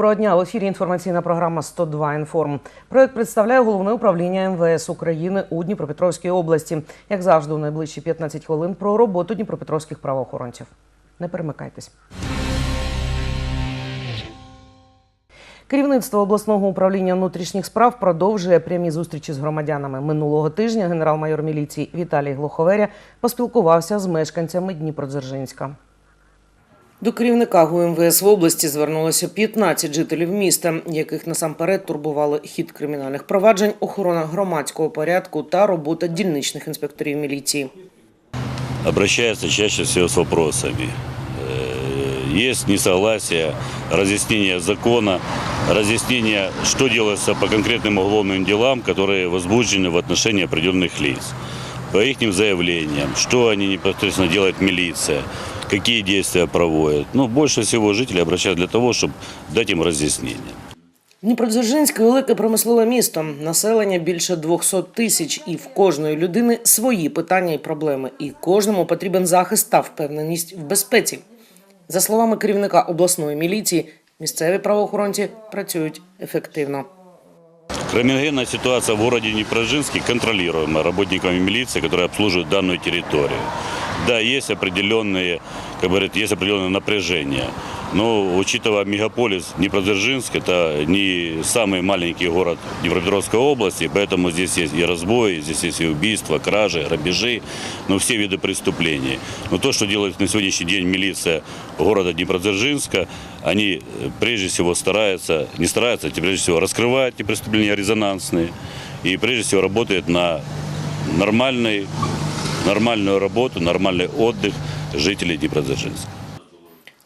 Доброго дня. В ефірі інформаційна програма «102 інформ. Проект представляє головне управління МВС України у Дніпропетровській області. Як завжди, у найближчі 15 хвилин про роботу дніпропетровських правоохоронців. Не перемикайтесь. Керівництво обласного управління внутрішніх справ продовжує прямі зустрічі з громадянами. Минулого тижня генерал-майор міліції Віталій Глуховеря поспілкувався з мешканцями Дніпродзержинська. До керівника ГУМВС в області звернулося 15 жителів міста, яких насамперед турбували хід кримінальних проваджень, охорона громадського порядку та робота дільничних інспекторів міліції. обращаются чаще всего с вопросами. Э, Есть несогласие, разъяснение закона, разъяснение, что делается по конкретным уголовным делам, которые возбуждены в отношении определенных лиц. По их заявлениям, что они непосредственно делает милиция, какие действия проводят. Ну, больше всего жители обращаются для того, чтобы дать им разъяснение. Дніпродзержинськ – велике промислове місто. Населення більше 200 тисяч, і в кожної людини свої питання і проблеми. І кожному потрібен захист та впевненість в безпеці. За словами керівника обласної міліції, місцеві правоохоронці працюють ефективно. Криминогенная ситуация в городе Днепрожинске контролируема работниками милиции, которые обслуживают данную территорию. Да, есть определенные, как говорят, есть определенное напряжение. Но учитывая мегаполис Днепродзержинск, это не самый маленький город Днепропетровской области, поэтому здесь есть и разбои, здесь есть и убийства, кражи, грабежи, ну все виды преступлений. Но то, что делает на сегодняшний день милиция города Днепродзержинска, они э, прежде всего стараются, не стараются, а прежде всего раскрывать эти преступления резонансные и прежде всего работают на нормальный, нормальную работу, нормальный отдых жителей Днепродзержинска.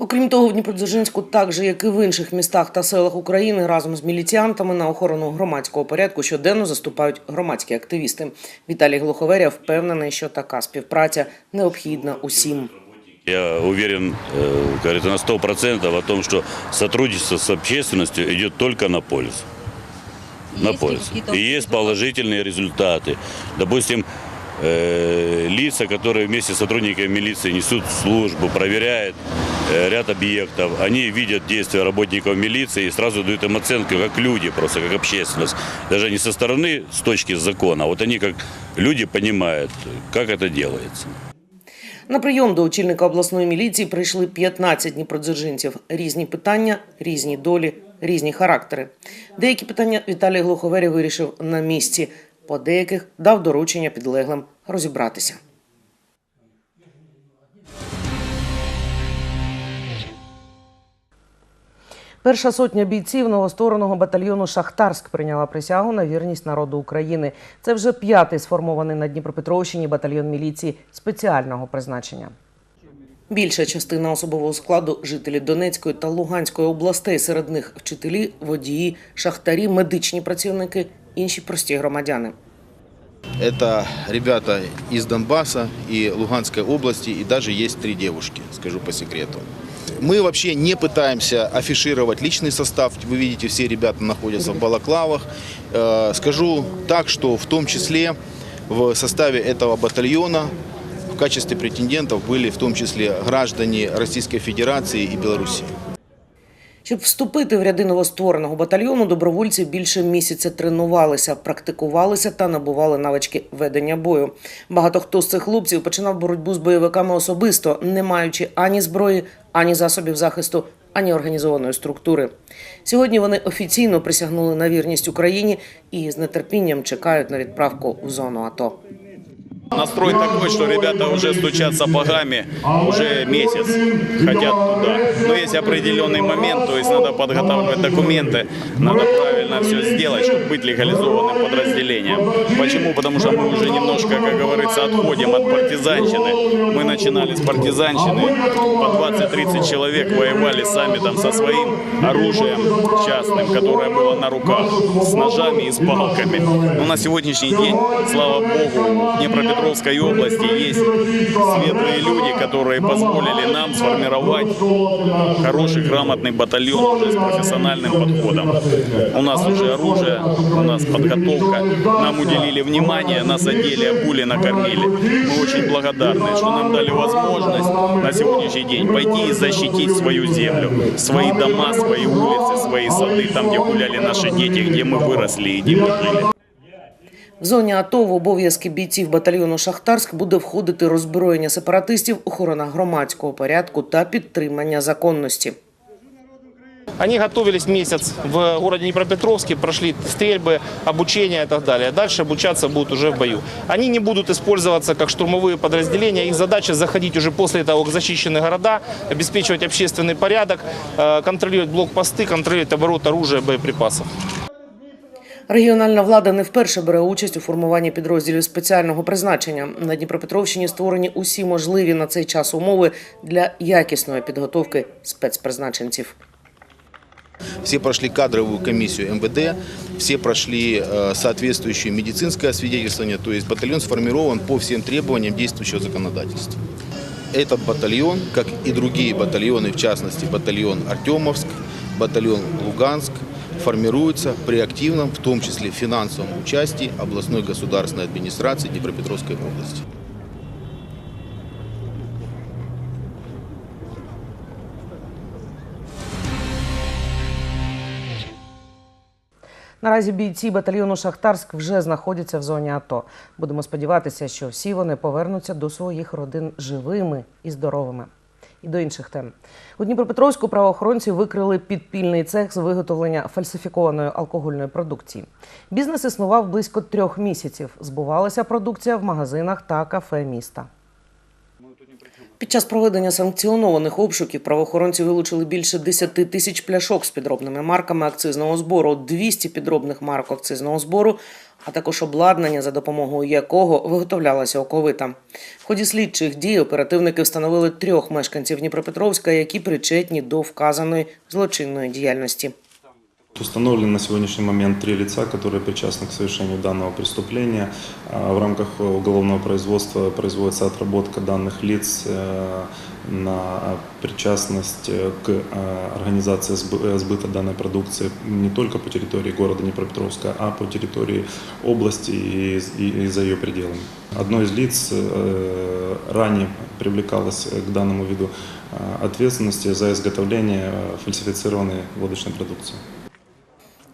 Окрім того, в Дніпродзержинську, так же як і в інших містах та селах України, разом з міліціантами на охорону громадського порядку щоденно заступають громадські активісти. Віталій Глуховеря впевнений, що така співпраця необхідна усім. Я уверен, э, как говорится, на 100% о том, что сотрудничество с общественностью идет только на пользу. На Есть пользу. какие-то И есть положительные результаты. Допустим, э, лица, которые вместе с сотрудниками милиции несут службу, проверяют э, ряд объектов, они видят действия работников милиции и сразу дают им оценку как люди, просто как общественность. Даже не со стороны, с точки закона, а вот они как люди понимают, как это делается. На прийом до очільника обласної міліції прийшли 15 дніпродзержинців. Різні питання, різні долі, різні характери. Деякі питання Віталій Глуховері вирішив на місці. По деяких дав доручення підлеглим розібратися. Перша сотня бійців новоствореного батальйону Шахтарськ прийняла присягу на вірність народу України. Це вже п'ятий сформований на Дніпропетровщині батальйон міліції спеціального призначення. Більша частина особового складу жителі Донецької та Луганської областей. Серед них вчителі, водії, шахтарі, медичні працівники, інші прості громадяни. Это ребята из Донбасса и Луганской области, и даже есть три девушки, скажу по секрету. Мы вообще не пытаемся афишировать личный состав. Вы видите, все ребята находятся в балаклавах. Э, Скажу так, что в том числе в составе этого батальона в качестве претендентов были в том числе граждане Российской Федерации и Белоруссии. Щоб вступити в ряди новоствореного батальйону, добровольці більше місяця тренувалися, практикувалися та набували навички ведення бою. Багато хто з цих хлопців починав боротьбу з бойовиками особисто, не маючи ані зброї, ані засобів захисту, ані організованої структури. Сьогодні вони офіційно присягнули на вірність Україні і з нетерпінням чекають на відправку в зону АТО. Настрой такой, что ребята уже стучат сапогами, уже месяц хотят туда. Но есть определенный момент, то есть надо подготавливать документы, надо правильно все сделать, чтобы быть легализованным подразделением. Почему? Потому что мы уже немножко, как говорится, отходим от партизанщины. Мы начинали с партизанщины, по 20-30 человек воевали сами там со своим оружием частным, которое было на руках, с ножами и с палками. Но на сегодняшний день, слава богу, в Днепропетровске Днепропетровской области есть светлые люди, которые позволили нам сформировать хороший, грамотный батальон уже с профессиональным подходом. У нас уже оружие, у нас подготовка, нам уделили внимание, нас одели, обули, накормили. Мы очень благодарны, что нам дали возможность на сегодняшний день пойти и защитить свою землю, свои дома, свои улицы, свои сады, там, где гуляли наши дети, где мы выросли и где мы жили. В зоні АТО в обов'язки бійців батальйону Шахтарськ буде входити роззброєння сепаратистів, охорона громадського порядку та підтримання законності. Они готовились месяц в городе Днепропетровске, прошли стрельбы, обучение и так далее. Дальше обучаться будут уже в бою. Они не будут использоваться как штурмовые подразделения. Их задача заходить уже после того, как защищены города, обеспечивать общественный порядок, э, контролировать блокпосты, контролировать оборот оружия, боеприпасов. Регіональна влада не вперше бере участь у формуванні підрозділів спеціального призначення. На Дніпропетровщині створені усі можливі на цей час умови для якісної підготовки спецпризначенців. Все прошли кадровую комиссию МВД, все прошли э, соответствующее медицинское освидетельствование, то есть батальон сформирован по всем требованиям действующего законодательства. Этот батальон, как и другие батальоны, в частности батальон Артемовск, батальон Луганск, формируется при активном, в том числе финансовом участии областной государственной администрации Днепропетровской области. Наразі бійці батальйону Шахтарськ вже знаходяться в зоні АТО. Будемо сподіватися, що всі вони повернуться до своїх родин живими і здоровими. І до інших тем у Дніпропетровську правоохоронці викрили підпільний цех з виготовлення фальсифікованої алкогольної продукції. Бізнес існував близько трьох місяців. Збувалася продукція в магазинах та кафе міста. Під час проведення санкціонованих обшуків правоохоронці вилучили більше 10 тисяч пляшок з підробними марками акцизного збору, 200 підробних марок акцизного збору, а також обладнання, за допомогою якого виготовлялася оковита. В ході слідчих дій оперативники встановили трьох мешканців Дніпропетровська, які причетні до вказаної злочинної діяльності. Установлены на сегодняшний момент три лица, которые причастны к совершению данного преступления. А В рамках уголовного производства производится отработка данных лиц э, на причастность э, к э, организации сбы- сбыта данной продукции не только по территории города Днепропетровска, а по территории области и, за ее пределами. Одно из лиц ранее привлекалось к данному виду ответственности за изготовление фальсифицированной водочной продукции.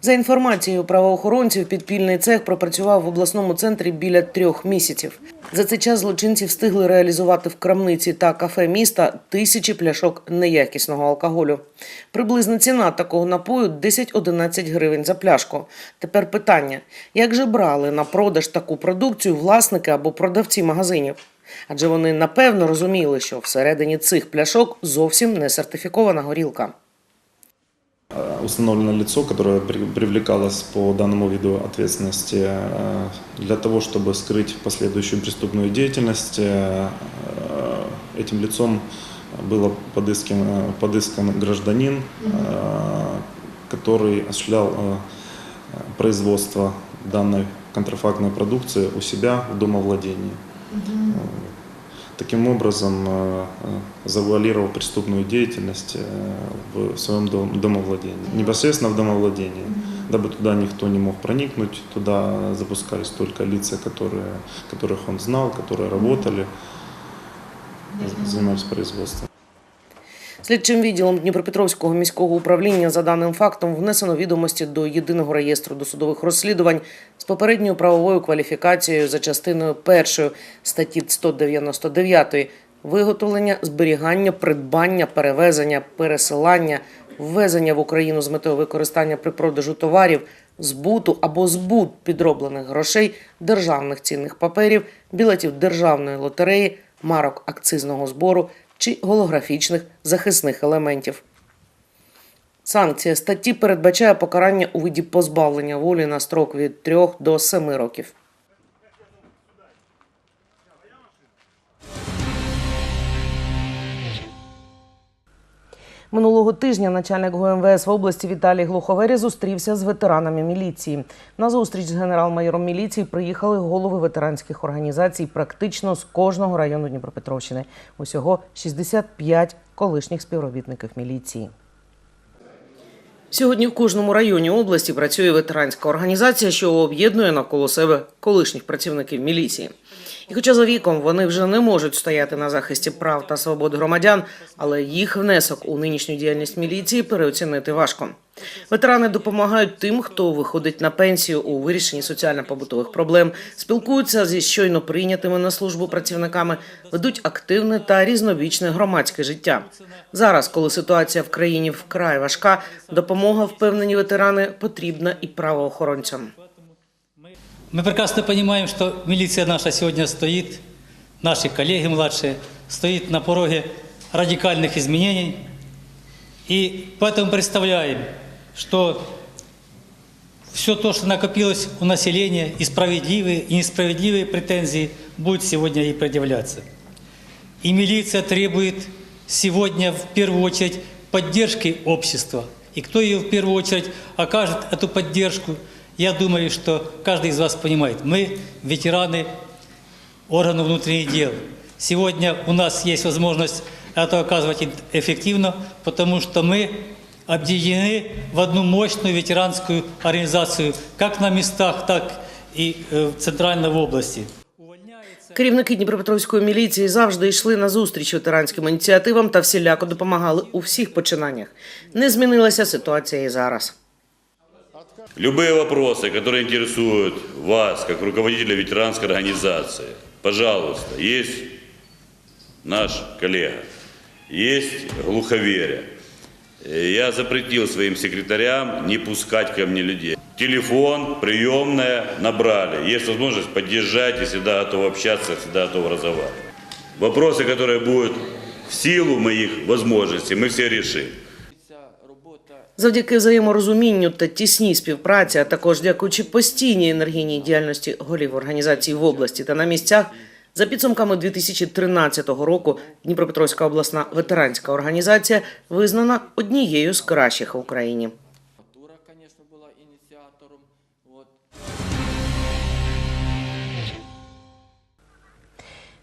За інформацією правоохоронців, підпільний цех пропрацював в обласному центрі біля трьох місяців. За цей час злочинці встигли реалізувати в крамниці та кафе міста тисячі пляшок неякісного алкоголю. Приблизна ціна такого напою 10-11 гривень за пляшку. Тепер питання: як же брали на продаж таку продукцію власники або продавці магазинів? Адже вони напевно розуміли, що всередині цих пляшок зовсім не сертифікована горілка. Э, Установлено лицо, которое при- привлекалось по данному виду ответственности э, для того, чтобы скрыть последующую преступную деятельность. э, Этим лицом было подыскан, подыскан гражданин, который осуществлял производство данной контрафактной продукции у себя в домовладении. Э, Таким образом, э, э, завуалировал преступную деятельность э, в своем дом- домовладении. Непосредственно в домовладении. Дабы туда никто не мог проникнуть, туда запускались только лица, которые, которых он знал, которые работали, занимались производством. Слідчим відділом Дніпропетровського міського управління за даним фактом внесено відомості до єдиного реєстру досудових розслідувань з попередньою правовою кваліфікацією за частиною першої статті 199 виготовлення, зберігання, придбання, перевезення, пересилання, ввезення в Україну з метою використання при продажу товарів, збуту або збут підроблених грошей, державних цінних паперів, білетів державної лотереї, марок акцизного збору чи голографічних захисних елементів. Санкція статті передбачає покарання у виді позбавлення волі на строк від 3 до 7 років. Минулого тижня начальник ГУМВС в області Віталій Глуховері зустрівся з ветеранами міліції. На зустріч з генерал-майором міліції приїхали голови ветеранських організацій практично з кожного району Дніпропетровщини. Усього 65 колишніх співробітників міліції. Сьогодні в кожному районі області працює ветеранська організація, що об'єднує навколо себе колишніх працівників міліції. І хоча за віком вони вже не можуть стояти на захисті прав та свобод громадян, але їх внесок у нинішню діяльність міліції переоцінити важко. Ветерани допомагають тим, хто виходить на пенсію у вирішенні соціально-побутових проблем, спілкуються зі щойно прийнятими на службу працівниками, ведуть активне та різнобічне громадське життя. Зараз, коли ситуація в країні вкрай важка, допомога впевнені ветерани потрібна і правоохоронцям. Мы прекрасно понимаем, что милиция наша сегодня стоит, наши коллеги младшие, стоит на пороге радикальных изменений. И поэтому представляем, что все то, что накопилось у населения, и справедливые, и несправедливые претензии, будут сегодня и предъявляться. И милиция требует сегодня в первую очередь поддержки общества. И кто ее в первую очередь окажет эту поддержку, я думаю, что каждый из вас понимает. Мы ветераны органов внутренних дел. Сегодня у нас есть возможность это оказывать эффективно, потому что мы объединены в одну мощную ветеранскую организацию как на местах, так и э, центрально в области. Керівники Дніпропетровської міліції завжди йшли на зустріч ветеранським ініціативам та всіляко допомагали у всіх починаннях. Не змінилася ситуація і зараз. Любые вопросы, которые интересуют вас, как руководителя ветеранской организации, пожалуйста, есть наш коллега, есть глуховерие. Я запретил своим секретарям не пускать ко мне людей. Телефон, приемная, набрали. Есть возможность поддержать, и всегда готов общаться, всегда готов разговаривать. Вопросы, которые будут в силу моих возможностей, мы все решим. Завдяки взаєморозумінню та тісній співпраці, а також дякуючи постійній енергійній діяльності голів організацій в області та на місцях, за підсумками 2013 року Дніпропетровська обласна ветеранська організація визнана однією з кращих в Україні.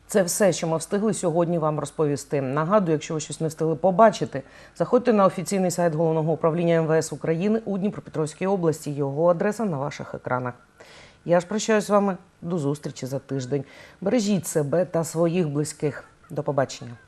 Це все, що ми встигли сьогодні вам розповісти. Нагадую, якщо ви щось не встигли побачити, заходьте на офіційний сайт головного управління МВС України у Дніпропетровській області. Його адреса на ваших екранах. Я ж прощаюсь з вами до зустрічі за тиждень. Бережіть себе та своїх близьких. До побачення.